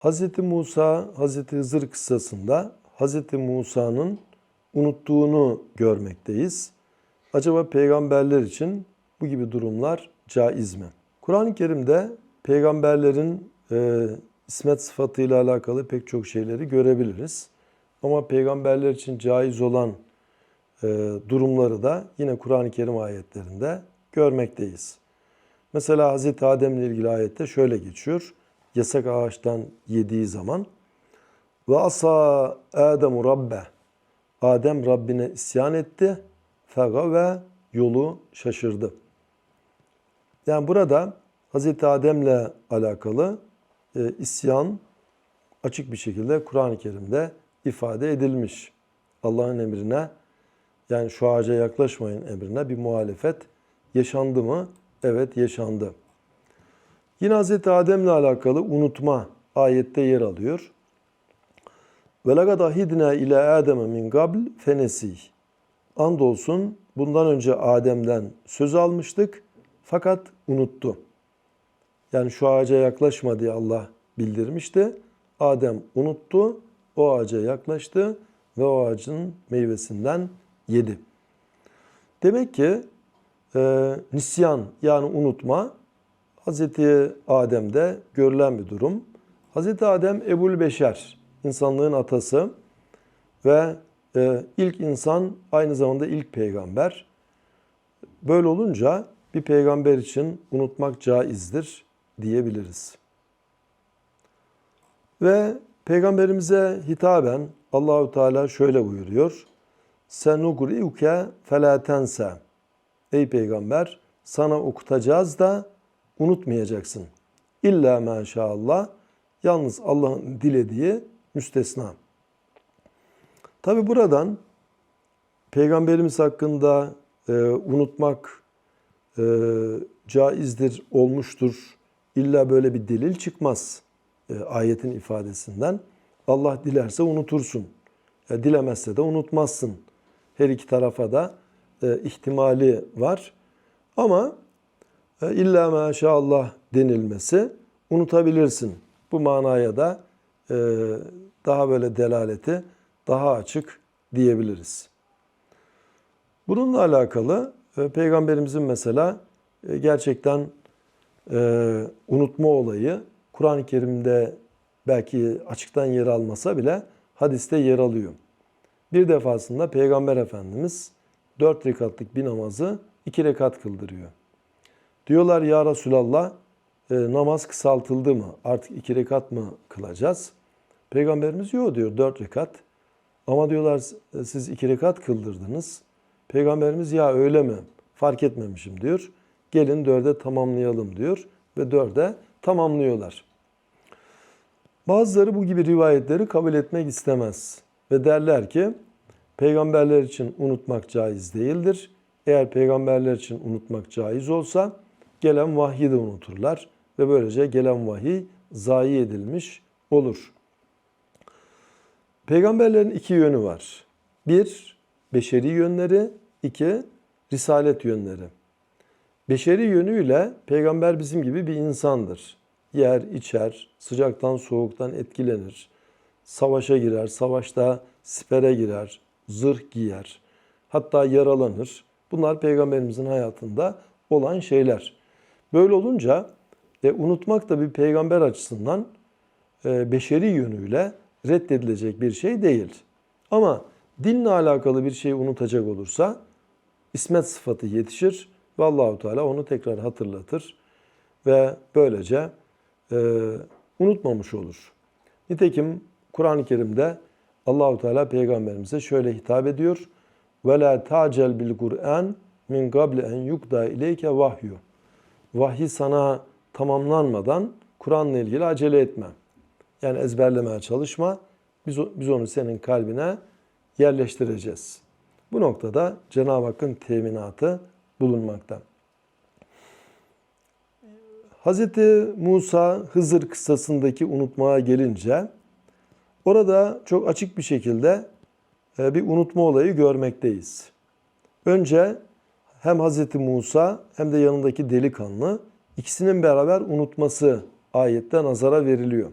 Hz. Musa, Hz. Hızır kıssasında Hz. Musa'nın unuttuğunu görmekteyiz. Acaba peygamberler için bu gibi durumlar caiz mi? Kur'an-ı Kerim'de peygamberlerin e, ismet sıfatıyla alakalı pek çok şeyleri görebiliriz. Ama peygamberler için caiz olan e, durumları da yine Kur'an-ı Kerim ayetlerinde görmekteyiz. Mesela Hz. Adem ile ilgili ayette şöyle geçiyor. Yasak ağaçtan yediği zaman ve asa Ademu Rabbe Adem Rabbine isyan etti. Fega ve yolu şaşırdı. Yani burada Hz. Adem'le alakalı e, isyan açık bir şekilde Kur'an-ı Kerim'de ifade edilmiş. Allah'ın emrine yani şu ağaca yaklaşmayın emrine bir muhalefet yaşandı mı? Evet yaşandı. Yine Hz. Adem'le alakalı unutma ayette yer alıyor. Lagad ahidna ile Adem'e min qabl fenesi. Andolsun bundan önce Adem'den söz almıştık fakat unuttu. Yani şu ağaca yaklaşma diye Allah bildirmişti. Adem unuttu, o ağaca yaklaştı ve o ağacın meyvesinden yedi. Demek ki e, nisyan yani unutma Hz. Adem'de görülen bir durum. Hz. Adem Ebul Beşer, insanlığın atası ve e, ilk insan aynı zamanda ilk peygamber. Böyle olunca bir peygamber için unutmak caizdir diyebiliriz. Ve peygamberimize hitaben Allahu Teala şöyle buyuruyor. Senugriuke felatense. Ey peygamber sana okutacağız da unutmayacaksın. İlla maşallah yalnız Allah'ın dilediği müstesna. Tabi buradan peygamberimiz hakkında e, unutmak e, caizdir, olmuştur. İlla böyle bir delil çıkmaz e, ayetin ifadesinden. Allah dilerse unutursun. E, dilemezse de unutmazsın. Her iki tarafa da e, ihtimali var. Ama illa maşallah denilmesi unutabilirsin. Bu manaya da e, daha böyle delaleti daha açık diyebiliriz. Bununla alakalı e, Peygamberimizin mesela e, gerçekten unutma olayı Kur'an-ı Kerim'de belki açıktan yer almasa bile hadiste yer alıyor. Bir defasında Peygamber Efendimiz dört rekatlık bir namazı iki rekat kıldırıyor. Diyorlar ya Resulallah e, namaz kısaltıldı mı? Artık iki rekat mı kılacağız? Peygamberimiz yok diyor dört rekat. Ama diyorlar siz iki rekat kıldırdınız. Peygamberimiz ya öyle mi? Fark etmemişim diyor. Gelin dörde tamamlayalım diyor ve dörde tamamlıyorlar. Bazıları bu gibi rivayetleri kabul etmek istemez ve derler ki peygamberler için unutmak caiz değildir. Eğer peygamberler için unutmak caiz olsa gelen vahyi de unuturlar ve böylece gelen vahiy zayi edilmiş olur. Peygamberlerin iki yönü var. Bir, beşeri yönleri, iki, risalet yönleri. Beşeri yönüyle peygamber bizim gibi bir insandır. Yer, içer, sıcaktan soğuktan etkilenir. Savaşa girer, savaşta sipere girer, zırh giyer. Hatta yaralanır. Bunlar peygamberimizin hayatında olan şeyler. Böyle olunca e, unutmak da bir peygamber açısından e, beşeri yönüyle reddedilecek bir şey değil. Ama dinle alakalı bir şeyi unutacak olursa ismet sıfatı yetişir ve Allahu Teala onu tekrar hatırlatır ve böylece e, unutmamış olur. Nitekim Kur'an-ı Kerim'de Allahu Teala peygamberimize şöyle hitap ediyor. Ve la tacel bil Kur'an min qabli en yukda ileyke vahyu. Vahiy sana tamamlanmadan Kur'an'la ilgili acele etme. Yani ezberlemeye çalışma. Biz, biz onu senin kalbine yerleştireceğiz. Bu noktada Cenab-ı Hakk'ın teminatı bulunmakta. Hz. Musa Hızır kıssasındaki unutmaya gelince orada çok açık bir şekilde e, bir unutma olayı görmekteyiz. Önce hem Hz. Musa hem de yanındaki delikanlı ikisinin beraber unutması ayette nazara veriliyor.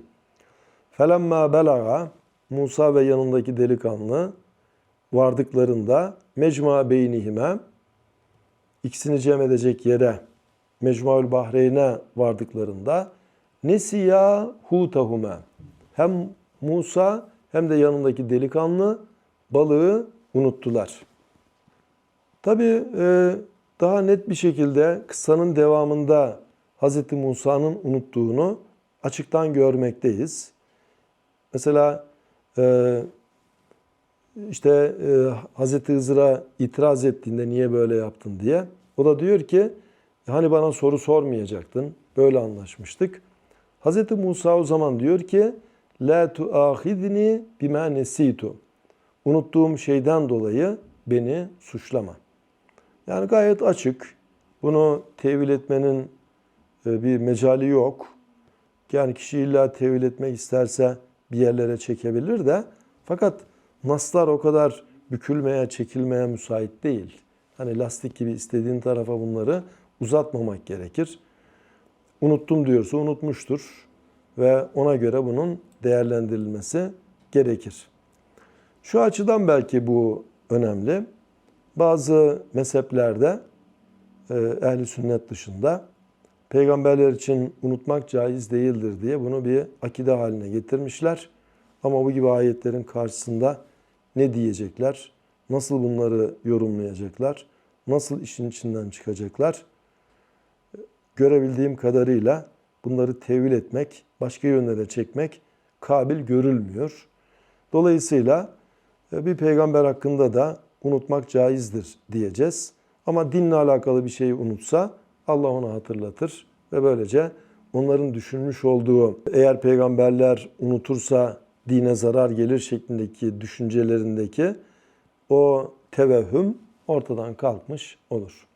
Felemma belaga Musa ve yanındaki delikanlı vardıklarında mecma beynihime ikisini cem edecek yere Mecmuaül Bahreyn'e vardıklarında nesiya hutahume hem Musa hem de yanındaki delikanlı balığı unuttular. Tabi daha net bir şekilde kıssanın devamında Hz. Musa'nın unuttuğunu açıktan görmekteyiz. Mesela e, işte e, Hz. Hızır'a itiraz ettiğinde niye böyle yaptın diye. O da diyor ki hani bana soru sormayacaktın. Böyle anlaşmıştık. Hz. Musa o zaman diyor ki La tuahidni bima nesitu. Unuttuğum şeyden dolayı beni suçlama. Yani gayet açık. Bunu tevil etmenin e, bir mecali yok. Yani kişi illa tevil etmek isterse bir yerlere çekebilir de fakat naslar o kadar bükülmeye, çekilmeye müsait değil. Hani lastik gibi istediğin tarafa bunları uzatmamak gerekir. Unuttum diyorsa unutmuştur ve ona göre bunun değerlendirilmesi gerekir. Şu açıdan belki bu önemli. Bazı mezheplerde e, ehli sünnet dışında peygamberler için unutmak caiz değildir diye bunu bir akide haline getirmişler. Ama bu gibi ayetlerin karşısında ne diyecekler? Nasıl bunları yorumlayacaklar? Nasıl işin içinden çıkacaklar? Görebildiğim kadarıyla bunları tevil etmek, başka yönlere çekmek kabil görülmüyor. Dolayısıyla e, bir peygamber hakkında da unutmak caizdir diyeceğiz. Ama dinle alakalı bir şeyi unutsa Allah ona hatırlatır ve böylece onların düşünmüş olduğu eğer peygamberler unutursa dine zarar gelir şeklindeki düşüncelerindeki o tevehhüm ortadan kalkmış olur.